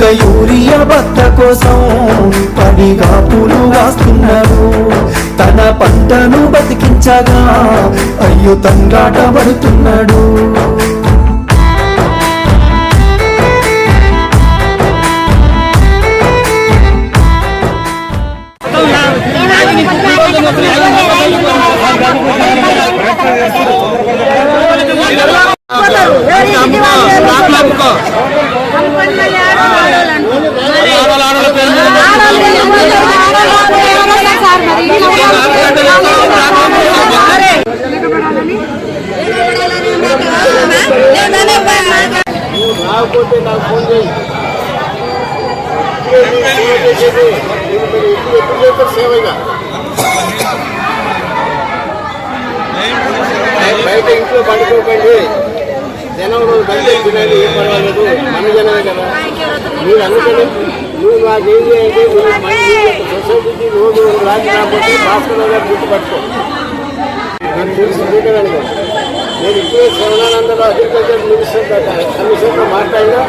ఒక్క యూరియా బత్త కోసం పడిగా పూలు వాస్తున్నారు తన పంటను బతికించగా అయ్యో తంగాట పడుతున్నాడు. రాకపోతే నాకు ఫోన్ చేయి సేవ చేసేది మీరు మీరు ఎప్పుడు ఎప్పుడు చేస్తారు సేవగా బయట ఇంట్లో పడుకోకండి జనం రోజు ఏం పర్వాలేదు. మన జనమే కదా. మీరు అనుకుని నువ్వు నాకు ఏం చేయండి సొసైటీకి రోజు రాజు రాకపోతే భాస్కర్ గారు గుర్తుపట్టుకో. నాకు తెలుసు మీకే నేను ఇప్పుడే శ్రవణానందరావు అగ్రికల్చర్ మినిస్టర్ కమిషన్తో మాట్లాడినా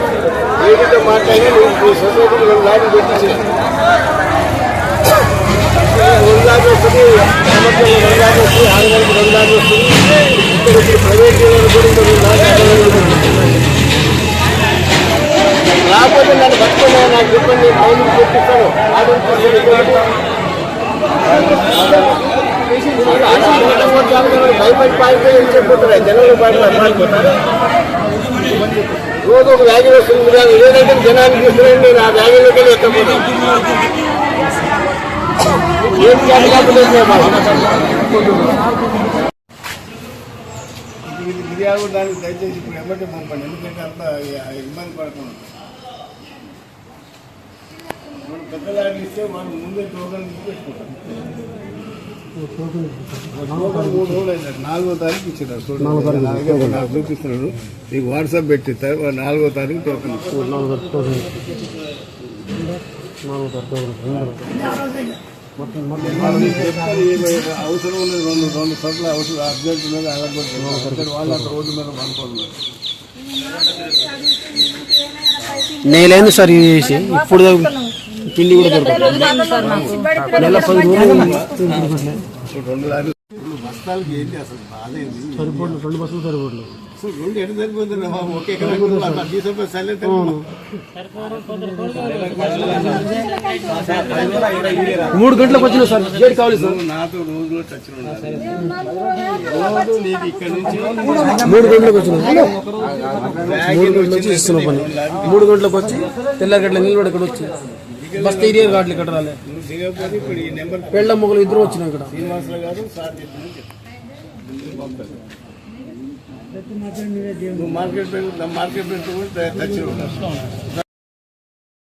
మాట్లాడినా నేను మీ సొసైటీకి రెండు లారీ రెండు వస్తుంది రెండు వస్తుంది ఆరు నెలలకు రెండు దాకా వస్తుంది. ఇక్కడ ఇప్పుడు ప్రైవేట్ జీవనం రాకపోతే నన్ను పట్టుకున్నా నాకు చెప్పండి నేను టైంకి తెప్పిస్తాను భయపడి పారిపోయి చెప్పిపోతున్నారు జనాలు పారిపోతారు రోజు ఒక వ్యాధి వస్తుంది కాదు ఏదంటే జనానికి ఇస్తున్నాను నేను ఆ వ్యాధిలోకి వెళ్ళి ఎత్తపోతాను ఏం చేయాలి? కాకపోతే మిర్యాలు దానికి దయచేసి ఇప్పుడు ఎమ్మటి పంపండి. ఎందుకంటే అంత ఇబ్బంది పడుతున్నాం. మనం పెద్దలాగా ఇస్తే మనం ముందే టోకన్ పెట్టుకుంటాం మూడు రోజులు నాలుగో తారీఖు ఇచ్చినారు. చూడండి. నాకు చూపిస్తున్నాడు. నీకు వాట్సాప్ పెట్టి నాలుగో తారీఖు టోకన్ చెప్తారు ఏమైనా అవసరం ఉన్నది రెండు రెండు చోట్ల అవసరం అర్జెంట్ ఉన్నది అడగబడుతుంది వాళ్ళు అక్కడ రోడ్డు మీద పనుకోన్నారు నేలైంది సార్ ఇది చేసి ఇప్పుడు పిండి కూడా దొరకదు నెల పది రోజులు ఇప్పుడు రెండు లారీలు బస్తాలకి ఏంటి అసలు బాధ ఏంది సరిపోట్లు రెండు బస్సులు సరిపోట్లు అసలు రెండు ఎటు సరిపోతుంది రా బాబు ఒకే డీజిల్ బస్ సైలెంట్ మూడు గంటలకు వచ్చిన సార్ గేట్ కావాలి సార్ నాతో రోజులో టచ్ ఉండాలి రోజు నీకు ఇక్కడ నుంచి మూడు గంటలకు వచ్చిన బ్యాగ్ మూడు గంటలకు వచ్చి ఇస్తున్న పని మూడు గంటలకు వచ్చి తెల్లారి గంటల నిలబడి ఇక్కడ వచ్చి బస్ ఏరియా కావట్లేదు ఇక్కడ రాలే పెళ్ళ మొగలు ఇద్దరు వచ్చిన ఇక్కడ శ్రీనివాసరావు గారు సార్ మార్కెట్ మార్కెట్ మార్కెట్ కూడా టచ్